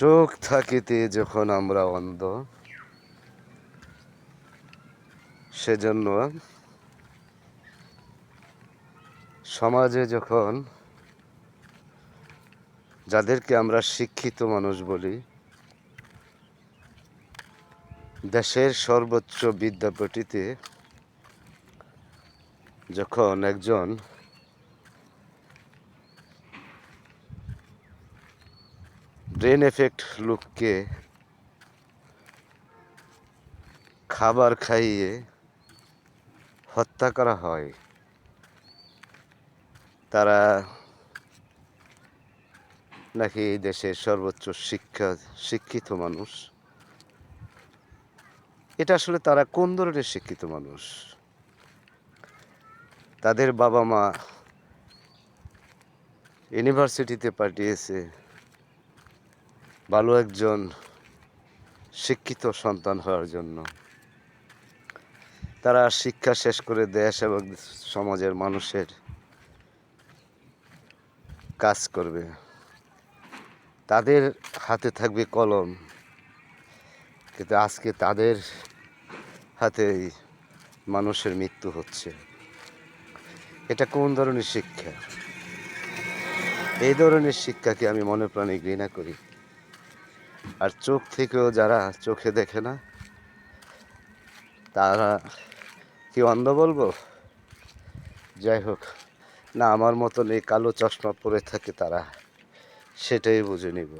চোখ থাকিতে যখন আমরা অন্ধ, সেজন্য সমাজে যখন যাদেরকে আমরা শিক্ষিত মানুষ বলি, দেশের সর্বোচ্চ বিদ্যাপীঠিতে যখন একজন ব্রেন এফেক্ট লোককে খাবার খাইয়ে হত্যা করা হয়। তারা নাকি এই দেশের সর্বোচ্চ শিক্ষা, শিক্ষিত মানুষ। এটা আসলে তারা কোন ধরনের শিক্ষিত মানুষ? তাদের বাবা মা ইউনিভার্সিটিতে পাঠিয়েছে। ভালো একজন শিক্ষিত সন্তান হওয়ার জন্য। তারা শিক্ষা শেষ করে দেশ এবং সমাজের মানুষের কাজ করবে। তাদের হাতে থাকবে কলম। কিন্তু আজকে তাদের হাতেই মানুষের মৃত্যু হচ্ছে। এটা কোন ধরনের শিক্ষা? এই ধরনের শিক্ষাকে আমি মনে প্রাণে ঘৃণা করি। আর চোখ থেকেও যারা চোখে দেখে না, তারা কি অন্ধ বলব? যাই হোক, না, আমার মতন এই কালো চশমা পরে থাকে তারা, সেটাই বুঝে নিব।